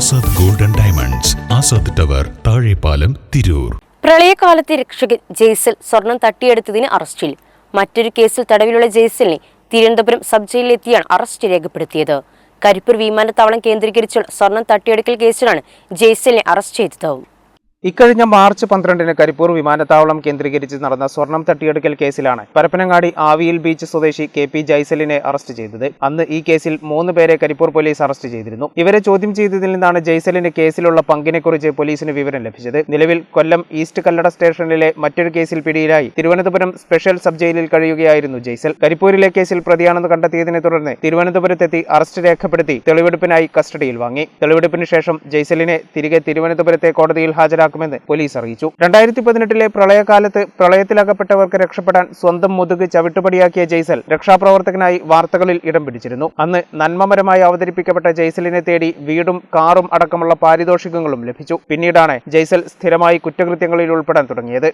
Azad golden diamonds Azad tower Thazhepalam Tirur. പ്രളയകാലത്തെ രക്ഷകൻ ജെയ്സൽ സ്വർണം തട്ടിയെടുത്തതിന് അറസ്റ്റിൽ. മറ്റൊരു കേസിൽ തടവിലുള്ള ജെയ്സലിനെ തിരുവനന്തപുരം സബ് ജയിലിലെത്തിയാണ് അറസ്റ്റ് രേഖപ്പെടുത്തിയത്. കരിപ്പൂർ വിമാനത്താവളം കേന്ദ്രീകരിച്ചുള്ള സ്വർണം തട്ടിയെടുക്കൽ കേസിലാണ് ജെയ്സലിനെ അറസ്റ്റ് ചെയ്തത്. ഇക്കഴിഞ്ഞ മാർച്ച് പന്ത്രണ്ടിന് കരിപ്പൂർ വിമാനത്താവളം കേന്ദ്രീകരിച്ച് നടന്ന സ്വർണം തട്ടിയെടുക്കൽ കേസിലാണ് പരപ്പനങ്ങാടി ആവിയിൽ ബീച്ച് സ്വദേശി കെ പി ജൈസലിനെ അറസ്റ്റ് ചെയ്തത്. അന്ന് ഈ കേസിൽ മൂന്ന് പേരെ കരിപ്പൂർ പോലീസ് അറസ്റ്റ് ചെയ്തിരുന്നു. ഇവരെ ചോദ്യം ചെയ്തതിൽ നിന്നാണ് ജൈസലിന് കേസിലുള്ള പങ്കിനെക്കുറിച്ച് പോലീസിന് വിവരം ലഭിച്ചത്. നിലവിൽ കൊല്ലം ഈസ്റ്റ് കല്ലട സ്റ്റേഷനിലെ മറ്റൊരു കേസിൽ പിടിയിലായി തിരുവനന്തപുരം സ്പെഷ്യൽ സബ് ജയിലിൽ കഴിയുകയായിരുന്നു ജൈസൽ കരിപ്പൂരിലെ കേസിൽ പ്രതിയാണെന്ന് കണ്ടെത്തിയതിനെ തുടർന്ന് തിരുവനന്തപുരത്തെത്തി അറസ്റ്റ് രേഖപ്പെടുത്തി തെളിവെടുപ്പിനായി കസ്റ്റഡിയിൽ വാങ്ങി. തെളിവെടുപ്പിന് ശേഷം ജൈസലിനെ തിരികെ തിരുവനന്തപുരത്തെ കോടതിയിൽ ഹാജരാക്കുമെന്ന് പോലീസ് അറിയിച്ചു. രണ്ടായിരത്തി പതിനെട്ടിലെ പ്രളയകാലത്ത് പ്രളയത്തിലകപ്പെട്ടവർക്ക് രക്ഷപ്പെടാൻ സ്വന്തം മുതുക് ചവിട്ടുപടിയാക്കിയ ജയ്സൽ രക്ഷാപ്രവർത്തകനായി വാർത്തകളിൽ ഇടം പിടിച്ചിരുന്നു. അന്ന് നന്മമരമായി അവതരിപ്പിക്കപ്പെട്ട ജയ്സലിനെ തേടി വീടും കാറും അടക്കമുള്ള പാരിതോഷികങ്ങളും ലഭിച്ചു. പിന്നീടാണ് ജയ്സൽ സ്ഥിരമായി കുറ്റകൃത്യങ്ങളിൽ ഉൾപ്പെടാൻ തുടങ്ങിയത്.